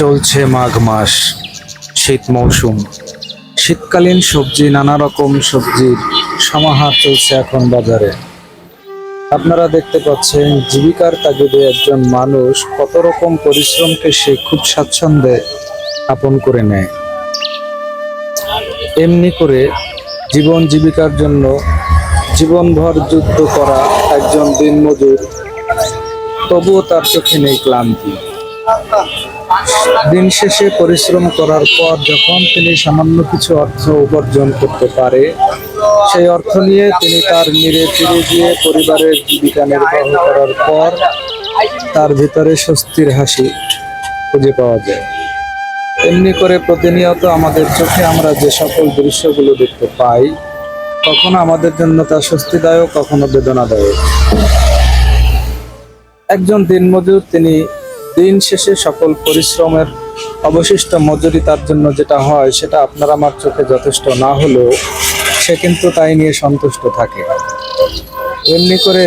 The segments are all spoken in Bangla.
চলছে মাঘ মাস, শীত মৌসুম। শীতকালীন সবজি, নানা রকম সবজির সমাহার চলছে এখন বাজারে। আপনারা দেখতে পাচ্ছেন, জীবিকার তাগিদে একজন মানুষ কত রকম পরিশ্রমকে সে খুব স্বাচ্ছন্দ্যে আপন করে নেয়। এমনি করে জীবন জীবিকার জন্য জীবনভর যুদ্ধ করা একজন দিনমজুর, তবুও তার চোখে নেই ক্লান্তি। দিন শেষে পরিশ্রম করার পর যখন তিনি সামান্য কিছু অর্থ উপার্জন করতে পারে, সেই অর্থ নিয়ে তিনি তার নিরে ফিরে গিয়ে পরিবারের জীবিকা নির্বাহ করার পর তার ভিতরে স্বস্তির হাসি খুঁজে পাওয়া যায়। এমনি করে প্রতিনিয়ত আমাদের চোখে আমরা যে সকল দৃশ্যগুলো দেখতে পাই, কখনো আমাদের জন্য তা স্বস্তিদায়ক, কখনো বেদনাদায়ক। একজন দিনমজুর তিনি দিন শেষে সকল পরিশ্রমের অবশিষ্ট মজুরি তার জন্য যেটা হয়, সেটা আপনার আমার চোখে যথেষ্ট না হলেও সে কিন্তু তাই নিয়ে সন্তুষ্ট থাকে। এমনি করে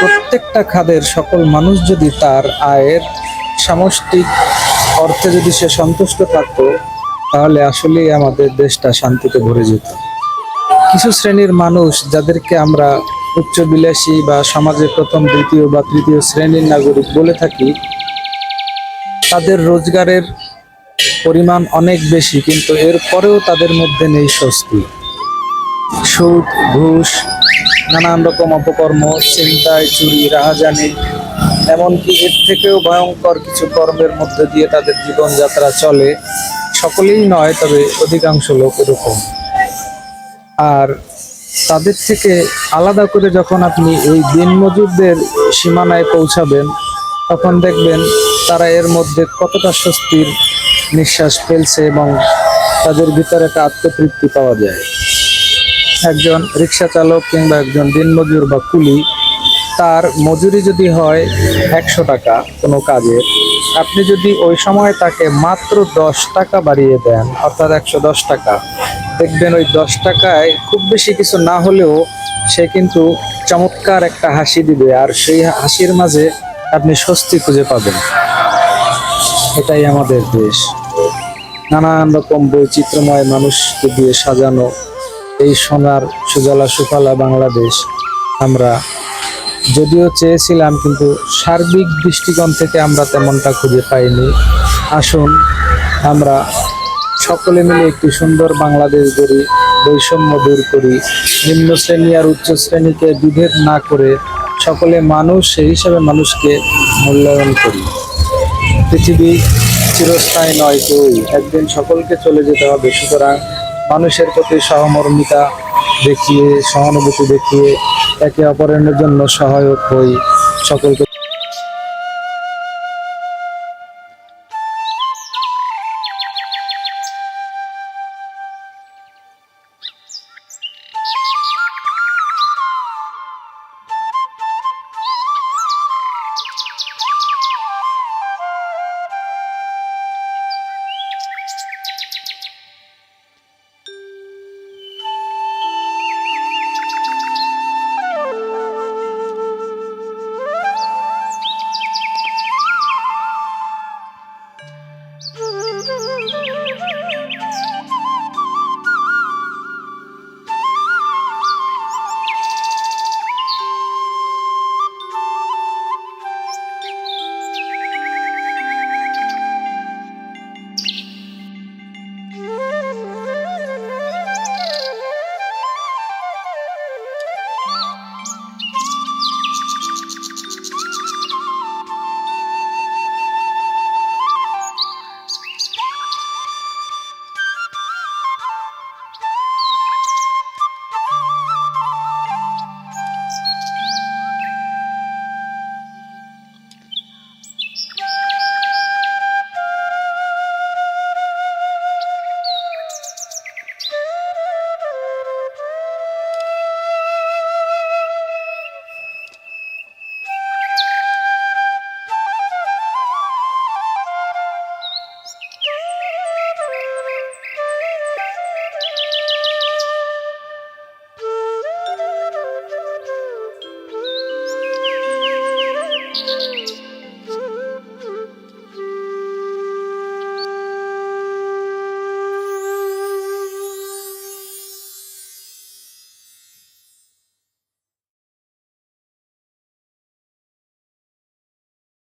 প্রত্যেকটা খাদের সকল মানুষ যদি তার আয়ের সামষ্টিক অর্থে যদি সে সন্তুষ্ট থাকতো, তাহলে আসলেই আমাদের দেশটা শান্তিতে ভরে যেত। কিছু শ্রেণির মানুষ যাদেরকে আমরা উচ্চবিলাসী বা সমাজে প্রথম, দ্বিতীয় বা তৃতীয় শ্রেণির নাগরিক বলে থাকি তাদের রোজগারের পরিমাণ অনেক বেশি, কিন্তু এরপরেও তাদের মধ্যে নেই স্বস্তি। সুদ, ঘুষ, নানান রকম অপকর্ম চিন্তায় চুরি, রাহাজানি, এমনকি এর থেকেও ভয়ঙ্কর কিছু কর্মের মধ্যে দিয়ে তাদের জীবনযাত্রা চলে। সকলেই নয়, তবে অধিকাংশ লোক এরকম। আর তাদের থেকে আলাদা করে যখন আপনি এই দিনমজুরদের সীমানায় পৌঁছাবেন তখন দেখবেন তারা এর মধ্যে কতটা স্বস্তির নিঃশ্বাস ফেলছে এবং তাদের ভিতরে একটা আত্মতৃপ্তি পাওয়া যায়। একজন রিক্সা চালক কিংবা একজন দিনমজুর বা কুলি, তার মজুরি যদি হয় একশো টাকা কোনো কাজের, আপনি যদি ওই সময় তাকে মাত্র দশ টাকা বাড়িয়ে দেন, অর্থাৎ একশো দশ টাকা, দেখবেন ওই দশ টাকায় খুব বেশি কিছু না হলেও সে কিন্তু চমৎকার একটা হাসি দিবে। আর সেই হাসির মাঝে আপনি স্বস্তি খুঁজে পাবেন। এটাই আমাদের দেশ। নানান রকম বৈচিত্র্যময় মানুষকে দিয়ে সাজানো এই সোনার সুজলা সুফলা বাংলাদেশ আমরা যদিও চেয়েছিলাম, কিন্তু সার্বিক দৃষ্টিকোণ থেকে আমরা তেমনটা খুঁজে পাইনি। আসুন, আমরা সকলে মিলে একটি সুন্দর বাংলাদেশ গড়ি, বৈষম্য দূর করি, নিম্ন শ্রেণি আর উচ্চ শ্রেণীকে বিভেদ না করে সকলে মানুষ, সেই হিসাবে মানুষকে মূল্যায়ন করি। পৃথিবী চিরস্থায়ী নয় কেউই। একদিন সকলকে চলে যেতে হবে। সুতরাং মানুষের প্রতি সহমর্মিতা দেখিয়ে, সহানুভূতি দেখিয়ে একে অপরের জন্য সহায়ক হই। সকলকে